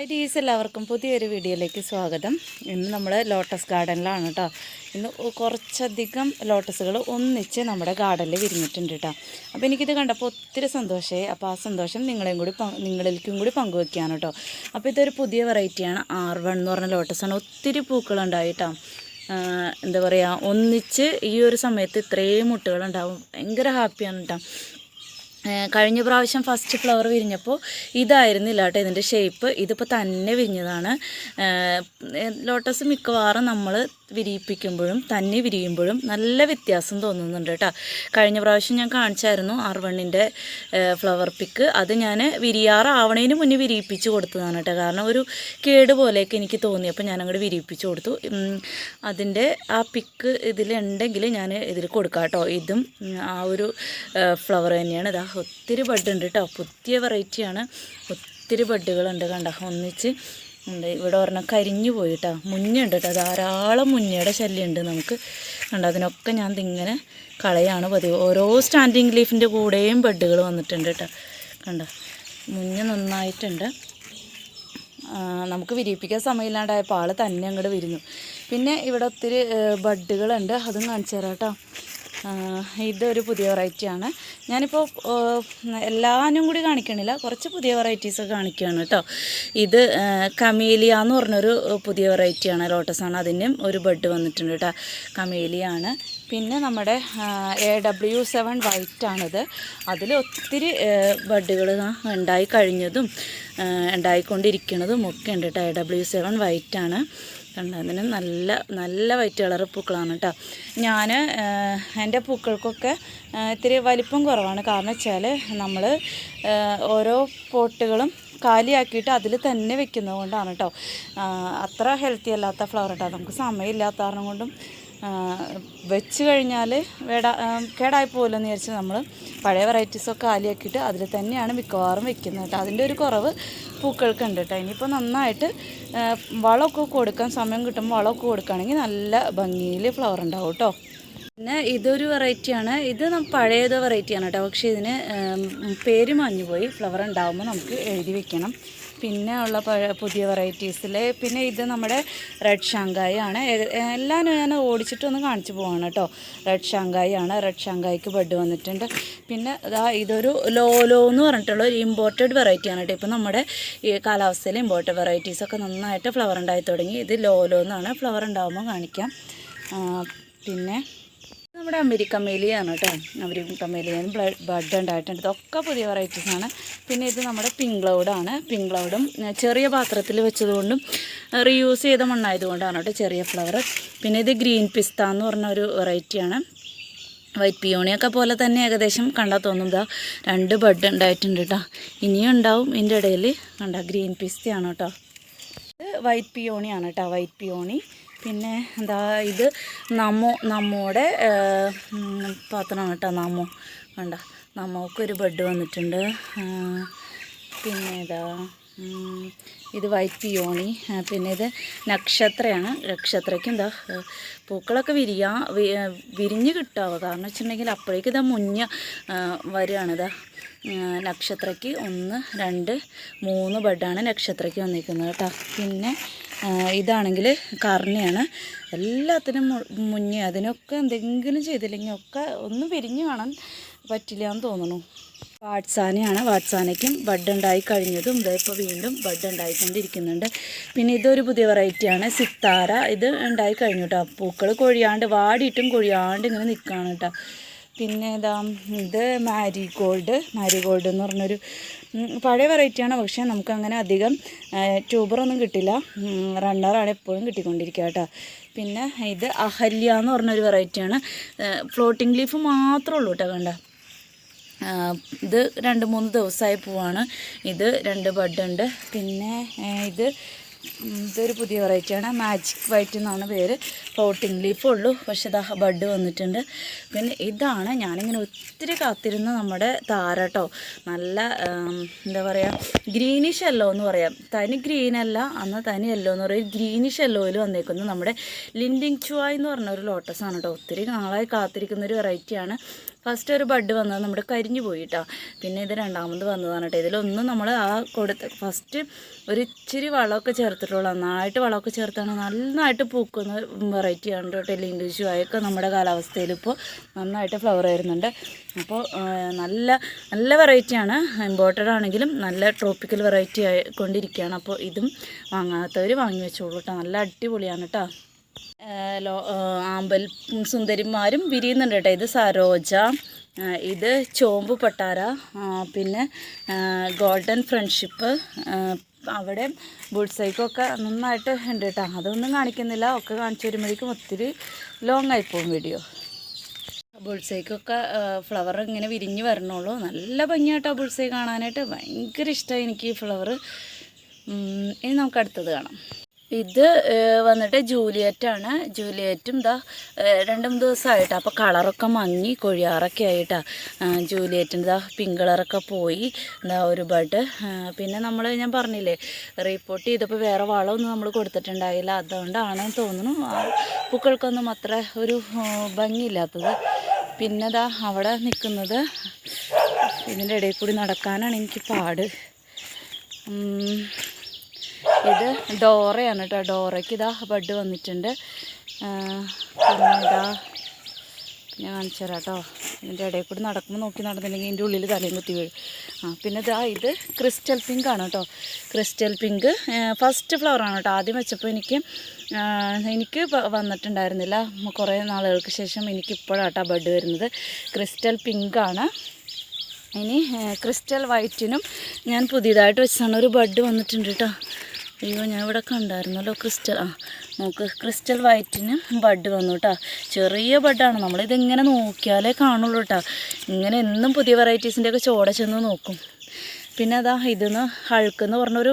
Hi ഡീസ് എല്ലാവർക്കും പുതിയൊരു വീഡിയോയിലേക്ക് സ്വാഗതം. ഇന്ന് നമ്മൾ ലോട്ടസ് ഗാർഡനിലാണ് കേട്ടോ ഇന്ന് കുറച്ചധികം ലോട്ടസുകൾ ഒന്നിച്ച് നമ്മുടെ ഗാർഡനിൽ വിരിഞ്ഞിട്ടുണ്ട് കേട്ടോ അപ്പോൾ എനിക്കിത് കണ്ടപ്പോൾ ഒത്തിരി സന്തോഷമായി അപ്പോൾ ആ സന്തോഷം നിങ്ങളെയും കൂടി നിങ്ങളിലേക്കും കൂടി പങ്കുവെക്കുകയാണ് കേട്ടോ അപ്പോൾ ഇതൊരു പുതിയ വെറൈറ്റിയാണ് ആർ വൺ എന്ന് പറഞ്ഞ ലോട്ടസാണ് ഒത്തിരി പൂക്കളുണ്ടായി കേട്ടോ എന്താ പറയുക ഒന്നിച്ച് ഈ ഒരു സമയത്ത് ഇത്രയും മുട്ടുകളുണ്ടാവും. ഭയങ്കര ഹാപ്പിയാണ് കേട്ടോ കഴിഞ്ഞ പ്രാവശ്യം ഫസ്റ്റ് ഫ്ലവർ വിരിഞ്ഞപ്പോൾ ഇതായിരുന്നില്ല കേട്ടോ ഇതിന്റെ ഷേപ്പ്. ഇതിപ്പോൾ തന്നെ വിരിഞ്ഞതാണ്. ലോട്ടസ് മിക്കവാറും നമ്മൾ വിരിയിപ്പിക്കുമ്പോഴും തന്നെ വിരിയുമ്പോഴും നല്ല വ്യത്യാസം തോന്നുന്നുണ്ട് കേട്ടോ. കഴിഞ്ഞ പ്രാവശ്യം ഞാൻ കാണിച്ചായിരുന്നു ആർ വണ്ണിന്റെ ഫ്ലവർ പിക്ക് അത് ഞാൻ വിരിയാറാവണേന് മുന്നേ വിരിയിപ്പിച്ച് കൊടുത്തതാണ് കേട്ടോ. കാരണം ഒരു കേട് പോലെയൊക്കെ എനിക്ക് തോന്നി. അപ്പോൾ ഞാനങ്ങോട്ട് വിരിയിപ്പിച്ച് കൊടുത്തു. അതിന്റെ ആ പിക്ക് ഇതിലുണ്ടെങ്കിൽ ഞാൻ ഇതിൽ കൊടുക്കാം കേട്ടോ. ഇതും ആ ഒരു ഫ്ലവർ തന്നെയാണ്. ഇതാ ഒത്തിരി ബഡ് ഉണ്ട് കേട്ടോ. പുതിയ വെറൈറ്റിയാണ് ഒത്തിരി ബഡുകളുണ്ട് കണ്ട. ഒന്നിച്ച് ഉണ്ട്. ഇവിടെ ഒരെണ്ണം കരിഞ്ഞു പോയി കേട്ടോ മുഞ്ഞുണ്ട് കേട്ടോ. ധാരാളം മുഞ്ഞയുടെ ശല്യമുണ്ട് നമുക്ക്. കണ്ട അതിനൊക്കെ ഞാൻ ഇതിങ്ങനെ കളയാണ് പതിവ്. ഓരോ സ്റ്റാൻഡിങ് ലീഫിന്റെ കൂടെയും ബെഡുകൾ വന്നിട്ടുണ്ട് കേട്ടോ. കണ്ട മുഞ്ഞ നന്നായിട്ടുണ്ട്. നമുക്ക് വിരിയിപ്പിക്കാൻ സമയമില്ലാണ്ടായപ്പോൾ ആൾ തന്നെ അങ്ങോട്ട് വിരുന്നു പിന്നെ ഇവിടെ ഒത്തിരി ബഡുകളുണ്ട്. അതും കാണിച്ചു തരാം കേട്ടോ. ഇതൊരു പുതിയ വെറൈറ്റിയാണ് ഞാനിപ്പോൾ എല്ലാനും കൂടി കാണിക്കണില്ല. കുറച്ച് പുതിയ വെറൈറ്റീസ് കാണിക്കുകയാണ് കേട്ടോ. ഇത് കമേലിയ എന്ന് പറഞ്ഞൊരു പുതിയ വെറൈറ്റിയാണ് ലോട്ടസാണ് അതിനും ഒരു ബഡ് വന്നിട്ടുണ്ട് കേട്ടോ. കമേലിയാണ് പിന്നെ നമ്മുടെ എ ഡബ്ല്യു സെവൻ വൈറ്റാണിത് അതിൽ ഒത്തിരി ബഡുകൾ ഉണ്ടായി കഴിഞ്ഞതും ഉണ്ടായിക്കൊണ്ടിരിക്കണതും ഒക്കെ ഉണ്ട് കേട്ടോ എ ഡബ്ല്യു സെവൻ വൈറ്റാണ് കണ്ട? നല്ല നല്ല വൈറ്റ് കളർ പൂക്കളാണ് കേട്ടോ ഞാൻ എന്റെ പൂക്കൾക്കൊക്കെ ഇത്തിരി വലിപ്പം കുറവാണ്. കാരണം വെച്ചാൽ നമ്മൾ ഓരോ പോട്ടുകളും കാലിയാക്കിയിട്ട് അതിൽ തന്നെ വെക്കുന്നത് കൊണ്ടാണ് കേട്ടോ അത്ര ഹെൽത്തി അല്ലാത്ത ഫ്ലവർ കേട്ടോ നമുക്ക് സമയമില്ലാത്ത കാരണം കൊണ്ടും വെച്ച് കഴിഞ്ഞാൽ വേടാ കേടായി പോകില്ലെന്ന് വിചാരിച്ച് നമ്മൾ പഴയ വെറൈറ്റീസൊക്കെ ആലിയാക്കിയിട്ട് അതിൽ തന്നെയാണ് മിക്കവാറും വെക്കുന്നത് കേട്ടോ. അതിന്റെ ഒരു കുറവ് പൂക്കൾക്ക് ഉണ്ട് കേട്ടോ. ഇനിയിപ്പോൾ നന്നായിട്ട് വളമൊക്കെ കൊടുക്കാൻ സമയം കിട്ടുമ്പോൾ വളമൊക്കെ കൊടുക്കുകയാണെങ്കിൽ നല്ല ഭംഗിയിൽ ഫ്ലവർ ഉണ്ടാവും കേട്ടോ. പിന്നെ ഇതൊരു വെറൈറ്റിയാണ്. ഇത് പഴയത് വെറൈറ്റിയാണ് കേട്ടോ. പക്ഷേ ഇതിന് പേര് പേര് മാഞ്ഞുപോയി. ഫ്ലവർ ഉണ്ടാകുമ്പോൾ നമുക്ക് എഴുതി വെക്കണം. പിന്നെ ഉള്ള പുതിയ വെറൈറ്റീസിൽ പിന്നെ ഇത് നമ്മുടെ റെഡ് ഷാങ്കായി ആണ് എല്ലാം ഞാൻ ഓടിച്ചിട്ടൊന്ന് കാണിച്ചു പോവാണ് കേട്ടോ. റെഡ് ഷാങ്കായി ആണ് റെഡ് ഷാങ്കായിക്ക് ബഡ് വന്നിട്ടുണ്ട്. പിന്നെ ഇതാ ഇതൊരു ലോലോ എന്ന് പറഞ്ഞിട്ടുള്ള ഒരു ഇമ്പോർട്ടഡ് വെറൈറ്റിയാണ് കേട്ടോ. ഇപ്പോൾ നമ്മുടെ ഈ കാലാവസ്ഥയിൽ ഇമ്പോർട്ടഡ് വെറൈറ്റീസൊക്കെ നന്നായിട്ട് ഫ്ലവർ ഉണ്ടായി തുടങ്ങി. ഇത് ലോലോ എന്നാണ്. ഫ്ലവർ ഉണ്ടാകുമ്പോൾ കാണിക്കാം. പിന്നെ നമ്മുടെ അമേരിക്കൻ മേലിയാണ് കേട്ടോ. അമേരിക്കൻ മേലിയാണ് ബഡ് ഉണ്ടായിട്ടുണ്ട്. ഇതൊക്കെ പുതിയ വെറൈറ്റീസ് ആണ്. പിന്നെ ഇത് നമ്മുടെ പിങ്ക് ക്ലൗഡാണ് പിങ്ക് ക്ലൗഡും ചെറിയ പാത്രത്തിൽ വെച്ചതുകൊണ്ടും റീയൂസ് ചെയ്ത മണ്ണായതുകൊണ്ടാണ് കേട്ടോ ചെറിയ ഫ്ലവർ പിന്നെ ഇത് ഗ്രീൻ പിസ്ത എന്ന് പറഞ്ഞ ഒരു വെറൈറ്റിയാണ് വൈറ്റ് പിയോണിയൊക്കെ പോലെ തന്നെ ഏകദേശം കണ്ടാൽ തോന്നുന്നത് രണ്ട് ബഡ് ഉണ്ടായിട്ടുണ്ട് കേട്ടോ ഇനിയും ഉണ്ടാവും. ഇതിന്റെ ഇടയിൽ കണ്ട ഗ്രീൻ പിസ്തയാണ് കേട്ടോ. ഇത് വൈറ്റ് പിയോണിയാണ് കേട്ടോ വൈറ്റ് പിയോണി പിന്നെ എന്താ ഇത് നമ്മോ നമ്മോടെ പാത്രമാണ് കേട്ടോ നമ്മോ. കണ്ട? നമ്മോക്കൊരു ബെഡ് വന്നിട്ടുണ്ട്. പിന്നെ ഇതാ ഇത് വൈറ്റ് പിയോണി പിന്നെ ഇത് നക്ഷത്രയാണ്. നക്ഷത്രയ്ക്ക് എന്താ പൂക്കളൊക്കെ വിരിയാ വിരിഞ്ഞ് കിട്ടാവുക കാരണം വെച്ചിട്ടുണ്ടെങ്കിൽ അപ്പോഴേക്കും ഇതാ മുഞ്ഞ ആ, വരികയാണ് ഇതാ. നക്ഷത്രയ്ക്ക് ഒന്ന് രണ്ട് മൂന്ന് ബെഡാണ് നക്ഷത്രയ്ക്ക് വന്നിരിക്കുന്നത് കേട്ടോ. പിന്നെ ഇതാണെങ്കിൽ കർണയാണ്. എല്ലാത്തിനും മുന്നേ അതിനൊക്കെ എന്തെങ്കിലും ചെയ്തില്ലെങ്കിൽ ഒക്കെ ഒന്ന് പിരിഞ്ഞ് കാണാൻ പറ്റില്ല എന്ന് തോന്നുന്നു. വാട്സാനയാണ്. വാട്സാനയ്ക്കും ബഡ് ഉണ്ടായി കഴിഞ്ഞതും ഇതായിപ്പോൾ വീണ്ടും ബഡ് ഉണ്ടായിക്കൊണ്ടിരിക്കുന്നുണ്ട് പിന്നെ ഇതൊരു പുതിയ വെറൈറ്റിയാണ്. സിത്താര. ഇത് ഉണ്ടായി കഴിഞ്ഞു കേട്ടോ. പൂക്കൾ കൊഴിയാണ്ട് വാടിയിട്ടും കൊഴിയാണ്ട് ഇങ്ങനെ നിൽക്കുകയാണ് കേട്ടോ. പിന്നെ ഇതാ ഇത് മാരിഗോൾഡ്. മാരിഗോൾഡ് എന്ന് പറഞ്ഞൊരു പഴയ വെറൈറ്റിയാണ് പക്ഷേ നമുക്ക് അങ്ങനെ അധികം ട്യൂബറൊന്നും കിട്ടില്ല. റണ്ണറാണ് എപ്പോഴും കിട്ടിക്കൊണ്ടിരിക്കുക കേട്ടോ. പിന്നെ ഇത് അഹല്യ എന്ന് പറഞ്ഞൊരു വെറൈറ്റിയാണ് ഫ്ലോട്ടിംഗ് ലീഫ് മാത്രമേ ഉള്ളൂ കേട്ടോ കണ്ട? ഇത് രണ്ട് മൂന്ന് ദിവസമായി പോവാണ്. ഇത് രണ്ട് ബഡ് ഉണ്ട്. പിന്നെ ഇത് ഇതൊരു പുതിയ വെറൈറ്റിയാണ് മാജിക് വൈറ്റ് എന്നാണ് പേര്. ഫ്ലോട്ടിംഗ് ലീഫ് ഉള്ളൂ. പക്ഷെ ഇതാ ബഡ് വന്നിട്ടുണ്ട്. പിന്നെ ഇതാണ് ഞാനിങ്ങനെ ഒത്തിരി കാത്തിരുന്ന നമ്മുടെ താരട്ടോ നല്ല എന്താ പറയുക ഗ്രീനിഷ് യെല്ലോ എന്ന് പറയാം. തനി ഗ്രീൻ അല്ല അന്ന് തനി യെല്ലോ എന്ന് പറയും. ഗ്രീനിഷ് യെല്ലോയിൽ വന്നേക്കുന്നത് നമ്മുടെ ലിൻഡിങ് ചുവായ് എന്ന് പറഞ്ഞ ഒരു ലോട്ടസാണ് കേട്ടോ ഒത്തിരി നാളായി കാത്തിരിക്കുന്ന ഒരു വെറൈറ്റിയാണ് ഫസ്റ്റ് ഒരു ബഡ് വന്നത് നമ്മുടെ കരിഞ്ഞു പോയിട്ടോ പിന്നെ ഇത് രണ്ടാമത് വന്നതാണ് കേട്ടോ ഇതിലൊന്നും നമ്മൾ ആ കൊടുത്ത ഫസ്റ്റ് ഒരു ഇച്ചിരി വളമൊക്കെ ചേർത്തിട്ടുള്ളൂ നന്നായിട്ട് വളമൊക്കെ ചേർത്താണ്. നന്നായിട്ട് പൂക്കുന്ന വെറൈറ്റിയാണ് കേട്ടോ ലിൻഡുഷു ആയൊക്കെ നമ്മുടെ കാലാവസ്ഥയിൽ ഇപ്പോൾ നന്നായിട്ട് ഫ്ലവർ വരുന്നുണ്ട്. അപ്പോൾ നല്ല നല്ല വെറൈറ്റിയാണ് ഇമ്പോർട്ടഡ് ആണെങ്കിലും നല്ല ട്രോപ്പിക്കൽ വെറൈറ്റി ആയി കൊണ്ടിരിക്കുകയാണ്. അപ്പോൾ ഇതും വാങ്ങാത്തവർ വാങ്ങി വെച്ചോളൂ കേട്ടോ. നല്ല അടിപൊളിയാണ് കേട്ടോ. ലോ ആമ്പൽ സുന്ദരിമാരും വിരിയുന്നുണ്ട് കേട്ടോ. ഇത് സരോജ ഇത് ചോമ്പ് പട്ടാര പിന്നെ ഗോൾഡൻ ഫ്രണ്ട്ഷിപ്പ് അവിടെ ബുൾസൈക്കൊക്കെ നന്നായിട്ട് ഉണ്ട് കേട്ടോ അതൊന്നും കാണിക്കുന്നില്ല. ഒക്കെ കാണിച്ചു വരുമ്പോഴേക്കും ഒത്തിരി ലോങ് ആയിപ്പോവും വീഡിയോ ബുൾസൈക്കൊക്കെ ഫ്ലവർ ഇങ്ങനെ വിരിഞ്ഞ് വരണുള്ളൂ. നല്ല ഭംഗിയായിട്ടോ ബുൾസൈ കാണാനായിട്ട്. ഭയങ്കര ഇഷ്ടമായി എനിക്ക് ഈ ഫ്ലവർ ഇനി നമുക്ക് അടുത്തത് കാണാം. ഇത് വന്നിട്ട് ജൂലിയറ്റാണ്. ജൂലിയറ്റും ഇതാ രണ്ടും മൂന്ന് ദിവസമായിട്ട് അപ്പോൾ കളറൊക്കെ മങ്ങി കൊഴിയാറൊക്കെ ആയിട്ടാണ് ജൂലിയറ്റിന്റെ ഇതാ പിങ്ക് കളറൊക്കെ പോയി എന്താ ഒരു ബഡ് പിന്നെ നമ്മൾ ഞാൻ പറഞ്ഞില്ലേ റിപ്പോർട്ട് ചെയ്തപ്പോൾ വേറെ വളമൊന്നും നമ്മൾ കൊടുത്തിട്ടുണ്ടായില്ല. അതുകൊണ്ടാണെന്ന് തോന്നുന്നു പൂക്കൾക്കൊന്നും അത്ര ഒരു ഭംഗിയില്ലാത്തത്. പിന്നെ ദാ അവിടെ നിൽക്കുന്നത് ഇതിന്റെ ഇടയിൽ കൂടി നടക്കാനാണ് എനിക്ക് പാട്. ഇത് ഡോറയാണ് കേട്ടോ ഡോറയ്ക്ക് ഇതാ ബഡ് വന്നിട്ടുണ്ട്. പിന്നെ ഇതാ ഞാൻ കാണിച്ചു തരാം കേട്ടോ ഇതിന്റെ ഇടയിൽ കൂടി നടക്കുമ്പോൾ നോക്കി നടന്നില്ലെങ്കിൽ ഇതിന്റെ ഉള്ളിൽ തലയും കുത്തി വീഴും. ആ പിന്നെ ഇതാ ഇത് ക്രിസ്റ്റൽ പിങ്ക് ആണ് കേട്ടോ ക്രിസ്റ്റൽ പിങ്ക് ഫസ്റ്റ് ഫ്ലവർ ആണ് കേട്ടോ ആദ്യം വെച്ചപ്പോൾ എനിക്ക് എനിക്ക് വന്നിട്ടുണ്ടായിരുന്നില്ല. കുറേ നാളുകൾക്ക് ശേഷം എനിക്ക് കേട്ടോ ബഡ് വരുന്നത്. ക്രിസ്റ്റൽ പിങ്ക് ആണ്. ഇനി ക്രിസ്റ്റൽ വൈറ്റിനും ഞാൻ പുതിയതായിട്ട് വെച്ചാണ് ഒരു ബഡ് വന്നിട്ടുണ്ട് കേട്ടോ അയ്യോ ഞാൻ ഇവിടെ കണ്ടായിരുന്നല്ലോ ക്രിസ്റ്റൽ. ആ നമുക്ക് ക്രിസ്റ്റൽ വൈറ്റിന് ബഡ് വന്നു കേട്ടോ ചെറിയ ബഡാണ് നമ്മളിതിങ്ങനെ നോക്കിയാലേ കാണുള്ളൂ കേട്ടോ ഇങ്ങനെ എന്നും പുതിയ വെറൈറ്റീസിന്റെയൊക്കെ ചോട ചെന്ന് നോക്കും. പിന്നെ അതാ ഇതെന്ന് ഹൾക്ക് എന്ന് പറഞ്ഞൊരു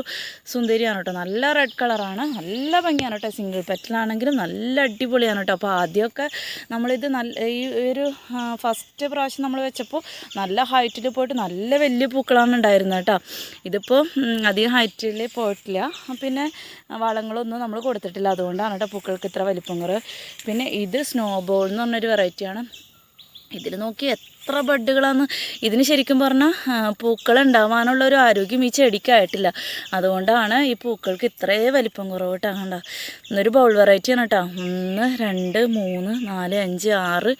സുന്ദരിയാണ് കേട്ടോ. നല്ല റെഡ് കളറാണ് നല്ല ഭംഗിയാണ് കേട്ടോ സിംഗിൾ പെറ്റലാണെങ്കിലും നല്ല അടിപൊളിയാണ് കേട്ടോ. അപ്പോൾ ആദ്യമൊക്കെ നമ്മളിത് നല്ല ഈ ഒരു ഫസ്റ്റ് പ്രാവശ്യം നമ്മൾ വെച്ചപ്പോൾ നല്ല ഹൈറ്റിൽ പോയിട്ട് നല്ല വലിയ പൂക്കളാണ് ഉണ്ടായിരുന്നത് കേട്ടോ. ഇതിപ്പോൾ അധികം ഹൈറ്റിൽ പോയിട്ടില്ല. പിന്നെ വളങ്ങളൊന്നും നമ്മൾ കൊടുത്തിട്ടില്ല. അതുകൊണ്ടാണ് കേട്ടോ പൂക്കൾക്ക് ഇത്ര വലിപ്പം കുറവ്. പിന്നെ ഇത് സ്നോബോൾ എന്ന് പറഞ്ഞൊരു വെറൈറ്റിയാണ് ഇതിൽ നോക്കി എത്ര ബഡ്ഡുകളാന്ന് ഇതിന് ശരിക്കും പറഞ്ഞാൽ പൂക്കൾ ഉണ്ടാവാനുള്ള ഒരു ആരോഗ്യം ഈ ചെടിക്കായിട്ടില്ല അതുകൊണ്ടാണ് ഈ പൂക്കൾക്ക് ഇത്രേ വലിപ്പം കുറവ് കേട്ടോ കണ്ട ഇന്നൊരു ബൗൾ വെറൈറ്റിയാണ് കേട്ടോ ഒന്ന് രണ്ട് മൂന്ന് നാല് അഞ്ച് ആറ്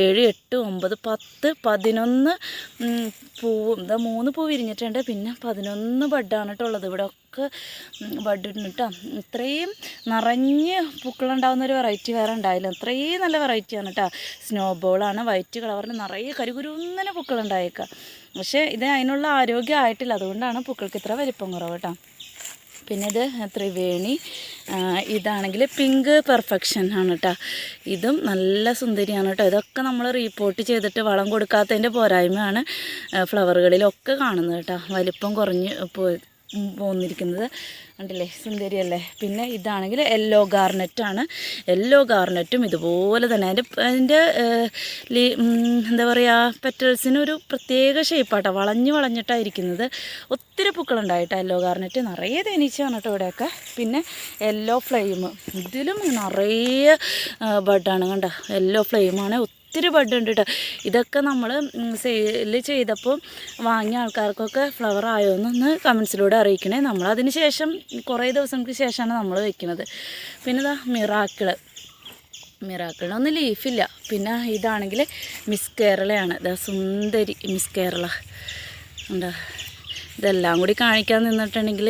ഏഴ് എട്ട് ഒമ്പത് പത്ത് പതിനൊന്ന് പൂ എന്താ മൂന്ന് പൂ വിരിഞ്ഞിട്ടുണ്ട്. പിന്നെ പതിനൊന്ന് ബഡാണ് കേട്ടോ ഉള്ളത്. ഇവിടെ ഒക്കെ ബഡ് ഇത്രയും നിറഞ്ഞ് പൂക്കളുണ്ടാവുന്ന ഒരു വെറൈറ്റി വേറെ ഉണ്ടായില്ല. അത്രയും നല്ല വെറൈറ്റിയാണ് കേട്ടോ സ്നോ ബോളാണ് വൈറ്റ് കളറിൽ നിറയെ കരുകുരുന്നനെ പൂക്കളുണ്ടായേക്കാം പക്ഷേ ഇത് അതിനുള്ള ആരോഗ്യം ആയിട്ടില്ല അതുകൊണ്ടാണ് പൂക്കൾക്ക് ഇത്ര വലിപ്പം കുറവ് കേട്ടോ. പിന്നെ ഇത് ത്രിവേണി ഇതാണെങ്കിൽ പിങ്ക് പെർഫെക്ഷൻ ആണ് കേട്ടോ. ഇതും നല്ല സുന്ദരിയാണ് കേട്ടോ. ഇതൊക്കെ നമ്മൾ റീപ്പോർട്ട് ചെയ്തിട്ട് വളം കൊടുക്കാത്തതിന്റെ പോരായ്മയാണ് ഫ്ലവറുകളിലൊക്കെ കാണുന്നത് കേട്ടോ. വലിപ്പം കുറഞ്ഞ് പോയി പോന്നിരിക്കുന്നത് കണ്ടില്ലേ? സുന്ദരിയല്ലേ? പിന്നെ ഇതാണെങ്കിൽ യെല്ലോ ഗാർനെറ്റാണ് യെല്ലോ ഗാർനെറ്റും ഇതുപോലെ തന്നെ. അതിന്റെ അതിന്റെ ലീ എന്താ പറയുക പെറ്റൽസിന് ഒരു പ്രത്യേക ഷേപ്പാട്ടോ വളഞ്ഞ് വളഞ്ഞിട്ടായിരിക്കുന്നത്. ഒത്തിരി പൂക്കളുണ്ടായിട്ടോ യെല്ലോ ഗാർനെറ്റ് നിറയെ തേനീച്ചയാണ് കേട്ടോ ഇവിടെയൊക്കെ. പിന്നെ യെല്ലോ ഫ്ലെയിം ഇതിലും നിറയെ ബഡാണ് കണ്ടോ? യെല്ലോ ഫ്ലെയിമാണ് ഒത്തിരി ബഡ് ഉണ്ട് കേട്ടോ ഇതൊക്കെ നമ്മൾ സെയിൽ ചെയ്തപ്പോൾ വാങ്ങിയ ആൾക്കാർക്കൊക്കെ ഫ്ലവർ ആയോ എന്നൊന്ന് കമൻസിലൂടെ അറിയിക്കണേ. നമ്മൾ അതിന് ശേഷം കുറേ ദിവസങ്ങൾക്ക് ശേഷമാണ് നമ്മൾ വെക്കുന്നത് പിന്നെ ഇതാ മിറാക്കിൾ. മിറാക്കിളിനൊന്നും ലീഫില്ല പിന്നെ ഇതാണെങ്കിൽ മിസ് കേരളയാണ്. ഇതാ സുന്ദരി മിസ് കേരള. ഉണ്ടോ ഇതെല്ലാം കൂടി കാണിക്കാൻ നിന്നിട്ടുണ്ടെങ്കിൽ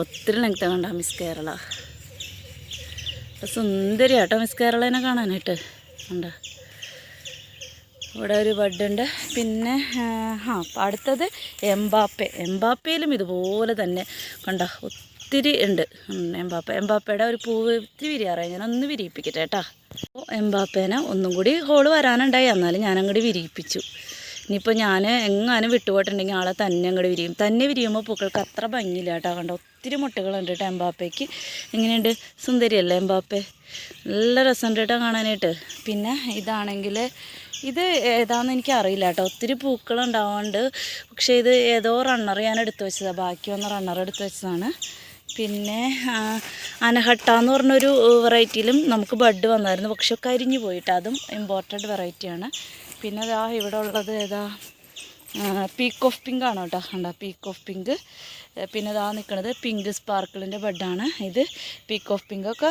ഒത്തിരി ലെങ്ത് കണ്ട മിസ് കേരള. സുന്ദരിയാട്ടോ മിസ് കേരളനെ കാണാനായിട്ട്. ഉണ്ട്. ഇവിടെ ഒരു ബഡുണ്ട് പിന്നെ ആ അടുത്തത് എംബാപ്പെ. എംബാപ്പയിലും ഇതുപോലെ തന്നെ കണ്ടോ ഒത്തിരി ഉണ്ട്. എംബാപ്പ. എംബാപ്പയുടെ ഒരു പൂവ് ഇത്തിരി വിരിയാറായി. ഞാൻ ഒന്ന് വിരിയിപ്പിക്കട്ടെ കേട്ടാ. എംബാപ്പേനെ ഒന്നും കൂടി ഹോൾ വരാനുണ്ടായി. എന്നാലും ഞാൻ അങ്ങോട്ട് വിരിയിപ്പിച്ചു. ഇനിയിപ്പോൾ ഞാൻ എങ്ങാനും വിട്ടുപോയിട്ടുണ്ടെങ്കിൽ ആളെ തന്നെ അങ്ങോട്ട് വിരിയും. തന്നെ വിരിയുമ്പോൾ പൂക്കൾക്ക് അത്ര ഭംഗിയില്ല കേട്ടോ. കണ്ടോ ഒത്തിരി മുട്ടകളുണ്ട് കേട്ടോ എംബാപ്പയ്ക്ക്. എങ്ങനെയുണ്ട്? സുന്ദരിയല്ലേ എംബാപ്പെ? നല്ല രസമുണ്ട് കേട്ടോ കാണാനായിട്ട്. പിന്നെ ഇതാണെങ്കിൽ ഇത് ഏതാണെന്ന് എനിക്ക് അറിയില്ല കേട്ടോ. ഒത്തിരി പൂക്കളുണ്ടാവാണ്ട് പക്ഷേ ഇത് ഏതോ റണ്ണർ ഞാൻ എടുത്തു വെച്ചതാണ് ബാക്കി വന്ന റണ്ണർ എടുത്തു വെച്ചതാണ്. പിന്നെ അനഹട്ട എന്ന് പറഞ്ഞൊരു വെറൈറ്റിയിലും നമുക്ക് ബഡ് വന്നായിരുന്നു. പക്ഷെ കരിഞ്ഞു പോയിട്ട്. അതും ഇമ്പോർട്ടഡ് വെറൈറ്റിയാണ് പിന്നെ ഇതാ ഇവിടെ ഉള്ളത് ഏതാ? പീക്ക് ഓഫ് പിങ്ക് ആണ് കേട്ടോ കണ്ട പീക്ക് ഓഫ് പിങ്ക് പിന്നെ ഇതാ നിൽക്കുന്നത് പിങ്ക് സ്പാർക്കിളിന്റെ ബെഡാണ് ഇത് പീക്ക് ഓഫ് പിങ്ക് ഒക്കെ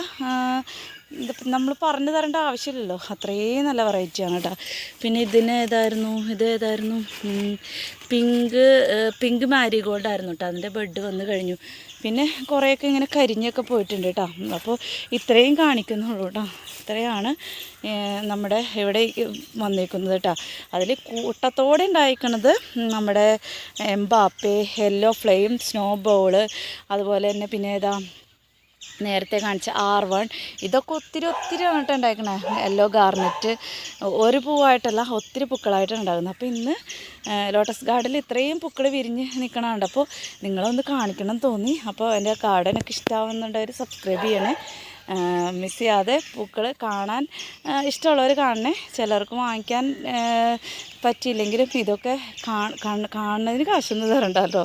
ഇതിപ്പോൾ നമ്മൾ പറഞ്ഞു തരേണ്ട ആവശ്യമില്ലല്ലോ. അത്രയും നല്ല വെറൈറ്റിയാണ് കേട്ടോ പിന്നെ ഇതിന് ഏതായിരുന്നു? ഇത് ഏതായിരുന്നു? പിങ്ക് പിങ്ക് മാരിഗോൾഡ് ആയിരുന്നു കേട്ടോ അതിന്റെ ബെഡ് വന്നു കഴിഞ്ഞു. പിന്നെ കുറേയൊക്കെ ഇങ്ങനെ കരിഞ്ഞൊക്കെ പോയിട്ടുണ്ട് കേട്ടോ അപ്പോൾ ഇത്രയും കാണിക്കുന്നുള്ളൂ കേട്ടോ ഇത്രയാണ് നമ്മുടെ ഇവിടെ വന്നിരിക്കുന്നത് കേട്ടോ അതിൽ കൂട്ടത്തോടെ ഉണ്ടായിരിക്കുന്നത് നമ്മുടെ Mbappe yellow flame snowball അതുപോലെ തന്നെ പിന്നെ ഏതാ നേരത്തെ കാണിച്ച ആർ വൺ ഇതൊക്കെ ഒത്തിരി ഒത്തിരി വന്നിട്ട് ഉണ്ടാക്കണേ യെല്ലോ ഗാർണറ്റ് ഒരു പൂവായിട്ടല്ല ഒത്തിരി പൂക്കളായിട്ടാണ് ഉണ്ടാകുന്നത്. അപ്പോൾ ഇന്ന് ലോട്ടസ് ഗാർഡനിൽ ഇത്രയും പൂക്കൾ വിരിഞ്ഞ് നിൽക്കണമുണ്ട് അപ്പോൾ നിങ്ങളൊന്ന് കാണിക്കണം തോന്നി. അപ്പോൾ എന്റെ ഗാർഡനൊക്കെ ഇഷ്ടമാവുന്നുണ്ടവർ സബ്സ്ക്രൈബ് ചെയ്യണേ. മിസ് ചെയ്യാതെ പൂക്കൾ കാണാൻ ഇഷ്ടമുള്ളവർ കാണണേ. ചിലർക്ക് വാങ്ങിക്കാൻ പറ്റിയില്ലെങ്കിലും ഇതൊക്കെ കാണുന്നതിന് കാശൊന്നും തരണ്ടല്ലോ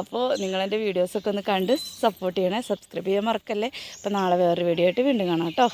അപ്പോൾ നിങ്ങളെന്റെ വീഡിയോസൊക്കെ ഒന്ന് കണ്ട് സപ്പോർട്ട് ചെയ്യണേ. സബ്സ്ക്രൈബ് ചെയ്യാൻ മറക്കല്ലേ. അപ്പോൾ നാളെ വേറൊരു വീഡിയോ ആയിട്ട് വീണ്ടും കാണാം കേട്ടോ.